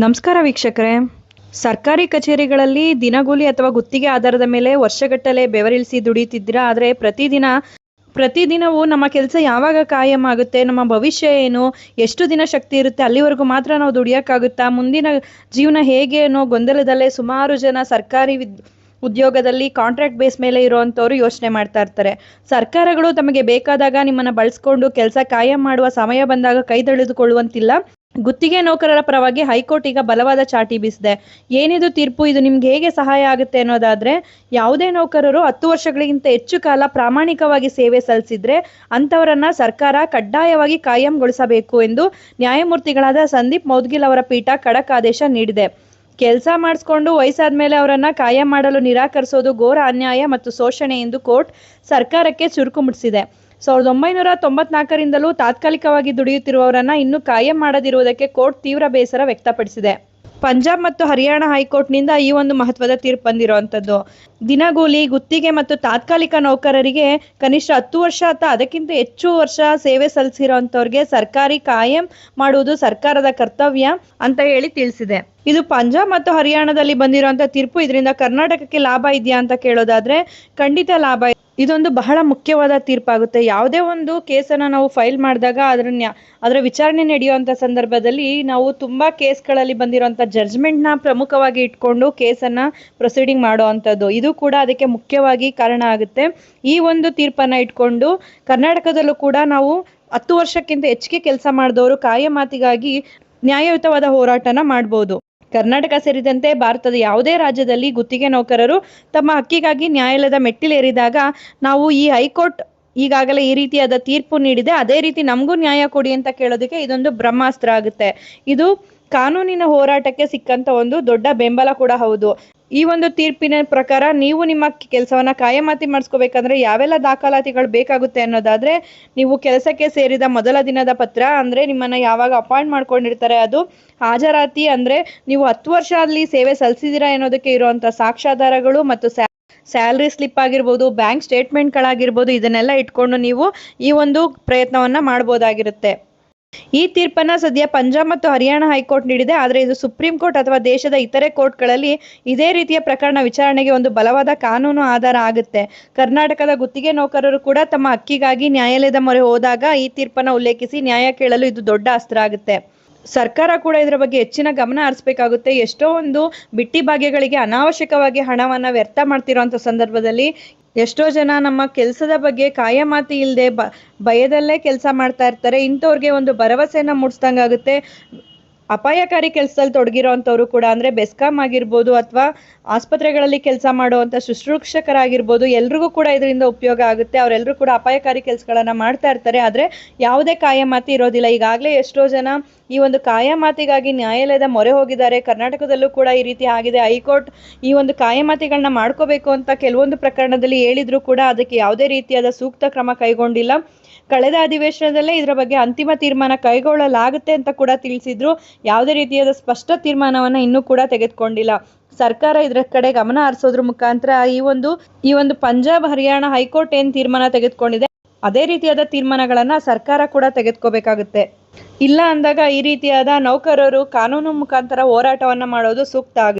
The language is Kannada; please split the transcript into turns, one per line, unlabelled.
ನಮಸ್ಕಾರ ವೀಕ್ಷಕರೇ. ಸರ್ಕಾರಿ ಕಚೇರಿಗಳಲ್ಲಿ ದಿನಗೂಲಿ ಅಥವಾ ಗುತ್ತಿಗೆ ಆಧಾರದ ಮೇಲೆ ವರ್ಷಗಟ್ಟಲೆ ಬೆವರಿಳಿಸಿ ದುಡಿಯುತ್ತಿದ್ದೀರಾ? ಆದರೆ ಪ್ರತಿದಿನ, ಪ್ರತಿದಿನವೂ ನಮ್ಮ ಕೆಲಸ ಯಾವಾಗ ಕಾಯಂ ಆಗುತ್ತೆ? ನಮ್ಮ ಭವಿಷ್ಯ ಏನು? ಎಷ್ಟು ದಿನ ಶಕ್ತಿ ಇರುತ್ತೆ? ಅಲ್ಲಿವರೆಗೂ ಮಾತ್ರ ನಾವು ದುಡಿಯೋಕ್ಕಾಗುತ್ತಾ? ಮುಂದಿನ ಜೀವನ ಹೇಗೆ ಅನ್ನೋ ಗೊಂದಲದಲ್ಲೇ ಸುಮಾರು ಜನ ಸರ್ಕಾರಿ ಉದ್ಯೋಗದಲ್ಲಿ ಕಾಂಟ್ರಾಕ್ಟ್ ಬೇಸ್ ಮೇಲೆ ಇರುವಂಥವ್ರು ಯೋಚನೆ ಮಾಡ್ತಾ ಇರ್ತಾರೆ. ಸರ್ಕಾರಗಳು ತಮಗೆ ಬೇಕಾದಾಗ ನಿಮ್ಮನ್ನು ಬಳಸ್ಕೊಂಡು ಕೆಲಸ ಕಾಯಂ ಮಾಡುವ ಸಮಯ ಬಂದಾಗ ಕೈ ತಳೆದುಕೊಳ್ಳುವಂತಿಲ್ಲ ಗುತ್ತಿಗೆ ನೌಕರರ ಪರವಾಗಿ ಹೈಕೋರ್ಟ್ ಈಗ ಬಲವಾದ ಚಾಟಿ ಬೀಸಿದೆ. ಏನಿದು ತೀರ್ಪು? ಇದು ನಿಮ್ಗೆ ಹೇಗೆ ಸಹಾಯ ಆಗುತ್ತೆ ಅನ್ನೋದಾದ್ರೆ, ಯಾವುದೇ ನೌಕರರು ಹತ್ತು ವರ್ಷಗಳಿಗಿಂತ ಹೆಚ್ಚು ಕಾಲ ಪ್ರಾಮಾಣಿಕವಾಗಿ ಸೇವೆ ಸಲ್ಲಿಸಿದ್ರೆ ಅಂತವರನ್ನ ಸರ್ಕಾರ ಕಡ್ಡಾಯವಾಗಿ ಕಾಯಂಗೊಳಿಸಬೇಕು ಎಂದು ನ್ಯಾಯಮೂರ್ತಿಗಳಾದ ಸಂದೀಪ್ ಮೌದ್ಗಿಲ್ ಅವರ ಪೀಠ ಖಡಕ್ ಆದೇಶ ನೀಡಿದೆ. ಕೆಲಸ ಮಾಡಿಸ್ಕೊಂಡು ವಯಸ್ಸಾದ ಮೇಲೆ ಅವರನ್ನ ಕಾಯಂ ಮಾಡಲು ನಿರಾಕರಿಸೋದು ಘೋರ ಅನ್ಯಾಯ ಮತ್ತು ಶೋಷಣೆ ಎಂದು ಕೋರ್ಟ್ ಸರ್ಕಾರಕ್ಕೆ ಚುರುಕು ಮುಟ್ಟಿಸಿದೆ. ಸಾವಿರದ ಒಂಬೈನೂರ ತೊಂಬತ್ನಾಲ್ಕರಿಂದಲೂ ತಾತ್ಕಾಲಿಕವಾಗಿ ದುಡಿಯುತ್ತಿರುವವರನ್ನ ಇನ್ನೂ ಕಾಯಂ ಮಾಡದಿರುವುದಕ್ಕೆ ಕೋರ್ಟ್ ತೀವ್ರ ಬೇಸರ ವ್ಯಕ್ತಪಡಿಸಿದೆ. ಪಂಜಾಬ್ ಮತ್ತು ಹರಿಯಾಣ ಹೈಕೋರ್ಟ್ನಿಂದ ಈ ಒಂದು ಮಹತ್ವದ ತೀರ್ಪು ಬಂದಿರುವಂಥದ್ದು. ದಿನಗೂಲಿ, ಗುತ್ತಿಗೆ ಮತ್ತು ತಾತ್ಕಾಲಿಕ ನೌಕರರಿಗೆ ಕನಿಷ್ಠ ಹತ್ತು ವರ್ಷ ಅಥವಾ ಅದಕ್ಕಿಂತ ಹೆಚ್ಚು ವರ್ಷ ಸೇವೆ ಸಲ್ಲಿಸಿರೋಂಥವ್ರಿಗೆ ಸರ್ಕಾರಿ ಕಾಯಂ ಮಾಡುವುದು ಸರ್ಕಾರದ ಕರ್ತವ್ಯ ಅಂತ ಹೇಳಿ ತಿಳಿಸಿದೆ. ಇದು ಪಂಜಾಬ್ ಮತ್ತು ಹರಿಯಾಣದಲ್ಲಿ ಬಂದಿರುವಂಥ ತೀರ್ಪು. ಇದರಿಂದ ಕರ್ನಾಟಕಕ್ಕೆ ಲಾಭ ಇದೆಯಾ ಅಂತ ಕೇಳೋದಾದ್ರೆ ಖಂಡಿತ ಲಾಭ. ಇದೊಂದು ಬಹಳ ಮುಖ್ಯವಾದ ತೀರ್ಪಾಗುತ್ತೆ. ಯಾವುದೇ ಒಂದು ಕೇಸನ್ನು ನಾವು ಫೈಲ್ ಮಾಡಿದಾಗ ಅದರ ಅದರ ವಿಚಾರಣೆ ನಡೆಯುವಂಥ ಸಂದರ್ಭದಲ್ಲಿ ನಾವು ತುಂಬ ಕೇಸ್ಗಳಲ್ಲಿ ಬಂದಿರುವಂಥ ಜಡ್ಜ್ಮೆಂಟ್ನ ಪ್ರಮುಖವಾಗಿ ಇಟ್ಕೊಂಡು ಕೇಸನ್ನು ಪ್ರೊಸೀಡಿಂಗ್ ಮಾಡುವಂಥದ್ದು ಇದು ಕೂಡ ಅದಕ್ಕೆ ಮುಖ್ಯವಾಗಿ ಕಾರಣ ಆಗುತ್ತೆ. ಈ ಒಂದು ತೀರ್ಪನ್ನು ಇಟ್ಕೊಂಡು ಕರ್ನಾಟಕದಲ್ಲೂ ಕೂಡ ನಾವು ಹತ್ತು ವರ್ಷಕ್ಕಿಂತ ಹೆಚ್ಚಿಗೆ ಕೆಲಸ ಮಾಡಿದವರು ಕಾಯಮಾತಿಗಾಗಿ ನ್ಯಾಯಯುತವಾದ ಹೋರಾಟನ ಮಾಡ್ಬೋದು. ಕರ್ನಾಟಕ ಸೇರಿದಂತೆ ಭಾರತದ ಯಾವುದೇ ರಾಜ್ಯದಲ್ಲಿ ಗುತ್ತಿಗೆ ನೌಕರರು ತಮ್ಮ ಹಕ್ಕಿಗಾಗಿ ನ್ಯಾಯಾಲಯದ ಮೆಟ್ಟಿಲೇರಿದಾಗ ನಾವು ಈ ಹೈಕೋರ್ಟ್ ಈಗಾಗಲೇ ಈ ರೀತಿಯಾದ ತೀರ್ಪು ನೀಡಿದೆ. ಅದೇ ರೀತಿ ನಮಗೂ ನ್ಯಾಯ ಕೊಡಿ ಅಂತ ಕೇಳೋದಕ್ಕೆ ಇದೊಂದು ಬ್ರಹ್ಮಾಸ್ತ್ರ ಆಗುತ್ತೆ. ಇದು ಕಾನೂನಿನ ಹೋರಾಟಕ್ಕೆ ಸಿಕ್ಕಂತ ಒಂದು ದೊಡ್ಡ ಬೆಂಬಲ ಕೂಡ ಹೌದು. ಈ ಒಂದು ತೀರ್ಪಿನ ಪ್ರಕಾರ ನೀವು ನಿಮ್ಮ ಕೆಲಸವನ್ನ ಕಾಯಮಾತಿ ಮಾಡಿಸ್ಕೋಬೇಕಂದ್ರೆ ಯಾವೆಲ್ಲ ದಾಖಲಾತಿಗಳು ಬೇಕಾಗುತ್ತೆ ಅನ್ನೋದಾದ್ರೆ ನೀವು ಕೆಲಸಕ್ಕೆ ಸೇರಿದ ಮೊದಲ ದಿನದ ಪತ್ರ ಅಂದ್ರೆ ನಿಮ್ಮನ್ನ ಯಾವಾಗ ಅಪಾಯಿಂಟ್ ಮಾಡ್ಕೊಂಡಿರ್ತಾರೆ ಅದು ಹಾಜರಾತಿ ಅಂದ್ರೆ ನೀವು ಹತ್ತು ವರ್ಷ ಅಲ್ಲಿ ಸೇವೆ ಸಲ್ಲಿಸಿದಿರಾ ಅನ್ನೋದಕ್ಕೆ ಇರುವಂತ ಸಾಕ್ಷ್ಯಾಧಾರಗಳು ಮತ್ತು ಸ್ಯಾಲ್ರಿ ಸ್ಲಿಪ್ ಆಗಿರ್ಬೋದು, ಬ್ಯಾಂಕ್ ಸ್ಟೇಟ್ಮೆಂಟ್ಗಳಾಗಿರ್ಬೋದು, ಇದನ್ನೆಲ್ಲ ಇಟ್ಕೊಂಡು ನೀವು ಈ ಒಂದು ಪ್ರಯತ್ನವನ್ನ ಮಾಡ್ಬೋದಾಗಿರುತ್ತೆ. ಈ ತೀರ್ಪನ್ನ ಸದ್ಯ ಪಂಜಾಬ್ ಮತ್ತು ಹರಿಯಾಣ ಹೈಕೋರ್ಟ್ ನೀಡಿದೆ. ಆದರೆ ಇದು ಸುಪ್ರೀಂ ಕೋರ್ಟ್ ಅಥವಾ ದೇಶದ ಇತರೆ ಕೋರ್ಟ್ಗಳಲ್ಲಿ ಇದೇ ರೀತಿಯ ಪ್ರಕರಣ ವಿಚಾರಣೆಗೆ ಒಂದು ಬಲವಾದ ಕಾನೂನು ಆಧಾರ ಆಗುತ್ತೆ. ಕರ್ನಾಟಕದ ಗುತ್ತಿಗೆ ನೌಕರರು ಕೂಡ ತಮ್ಮ ಹಕ್ಕಿಗಾಗಿ ನ್ಯಾಯಾಲಯದ ಮೊರೆ ಹೋದಾಗ ಈ ತೀರ್ಪನ್ನ ಉಲ್ಲೇಖಿಸಿ ನ್ಯಾಯ ಕೇಳಲು ಇದು ದೊಡ್ಡ ಅಸ್ತ್ರ ಆಗುತ್ತೆ. ಸರ್ಕಾರ ಕೂಡ ಇದರ ಬಗ್ಗೆ ಹೆಚ್ಚಿನ ಗಮನ ಹರಿಸಬೇಕಾಗುತ್ತೆ. ಎಷ್ಟೋ ಒಂದು ಬಿಟ್ಟಿ ಭಾಗ್ಯಗಳಿಗೆ ಅನಾವಶ್ಯಕವಾಗಿ ಹಣವನ್ನ ವ್ಯರ್ಥ ಮಾಡ್ತಿರೋಂಥ ಸಂದರ್ಭದಲ್ಲಿ ಎಷ್ಟೋ ಜನ ನಮ್ಮ ಕೆಲಸದ ಬಗ್ಗೆ ಕಾಯಮಾತಿ ಇಲ್ಲದೆ ಭಯದಲ್ಲೇ ಕೆಲಸ ಮಾಡ್ತಾ ಇರ್ತಾರೆ. ಇಂಥವ್ರಿಗೆ ಒಂದು ಭರವಸೆನ ಮೂಡಿಸ್ದಂಗಾಗುತ್ತೆ. ಅಪಾಯಕಾರಿ ಕೆಲಸದಲ್ಲಿ ತೊಡಗಿರೋವಂಥವ್ರು ಕೂಡ ಅಂದರೆ ಬೆಸ್ಕಾಮ್ ಆಗಿರ್ಬೋದು ಅಥವಾ ಆಸ್ಪತ್ರೆಗಳಲ್ಲಿ ಕೆಲಸ ಮಾಡುವಂಥ ಶುಶ್ರೂಷಕರಾಗಿರ್ಬೋದು, ಎಲ್ರಿಗೂ ಕೂಡ ಇದರಿಂದ ಉಪಯೋಗ ಆಗುತ್ತೆ. ಅವರೆಲ್ಲರೂ ಕೂಡ ಅಪಾಯಕಾರಿ ಕೆಲಸಗಳನ್ನು ಮಾಡ್ತಾ ಇರ್ತಾರೆ. ಆದರೆ ಯಾವುದೇ ಕಾಯಮಾತಿ ಇರೋದಿಲ್ಲ. ಈಗಾಗಲೇ ಎಷ್ಟೋ ಜನ ಈ ಒಂದು ಕಾಯಮಾತಿಗಾಗಿ ನ್ಯಾಯಾಲಯದ ಮೊರೆ ಹೋಗಿದ್ದಾರೆ. ಕರ್ನಾಟಕದಲ್ಲೂ ಕೂಡ ಈ ರೀತಿ ಆಗಿದೆ. ಹೈಕೋರ್ಟ್ ಈ ಒಂದು ಕಾಯಮಾತಿಗಳನ್ನ ಮಾಡ್ಕೋಬೇಕು ಅಂತ ಕೆಲವೊಂದು ಪ್ರಕರಣದಲ್ಲಿ ಹೇಳಿದ್ರು ಕೂಡ ಅದಕ್ಕೆ ಯಾವುದೇ ರೀತಿಯಾದ ಸೂಕ್ತ ಕ್ರಮ ಕೈಗೊಂಡಿಲ್ಲ. ಕಳೆದ ಅಧಿವೇಶನದಲ್ಲೇ ಇದರ ಬಗ್ಗೆ ಅಂತಿಮ ತೀರ್ಮಾನ ಕೈಗೊಳ್ಳಲಾಗುತ್ತೆ ಅಂತ ಕೂಡ ತಿಳಿಸಿದ್ರು. ಯಾವುದೇ ರೀತಿಯಾದ ಸ್ಪಷ್ಟ ತೀರ್ಮಾನವನ್ನ ಇನ್ನೂ ಕೂಡ ತೆಗೆದುಕೊಂಡಿಲ್ಲ. ಸರ್ಕಾರ ಇದರ ಕಡೆ ಗಮನ ಹರಿಸೋದ್ರ ಮುಖಾಂತರ ಈ ಒಂದು ಈ ಒಂದು ಪಂಜಾಬ್, ಹರಿಯಾಣ ಹೈಕೋರ್ಟ್ ಏನ್ ತೀರ್ಮಾನ ತೆಗೆದುಕೊಂಡಿದೆ, ಅದೇ ರೀತಿಯಾದ ತೀರ್ಮಾನಗಳನ್ನ ಸರ್ಕಾರ ಕೂಡ ತೆಗೆದುಕೋಬೇಕಾಗುತ್ತೆ. ಇಲ್ಲ ಅಂದಾಗ ಈ ರೀತಿಯಾದ ನೌಕರರು ಕಾನೂನು ಮುಖಾಂತರ ಹೋರಾಟವನ್ನ ಮಾಡೋದು ಸೂಕ್ತ ಆಗುತ್ತೆ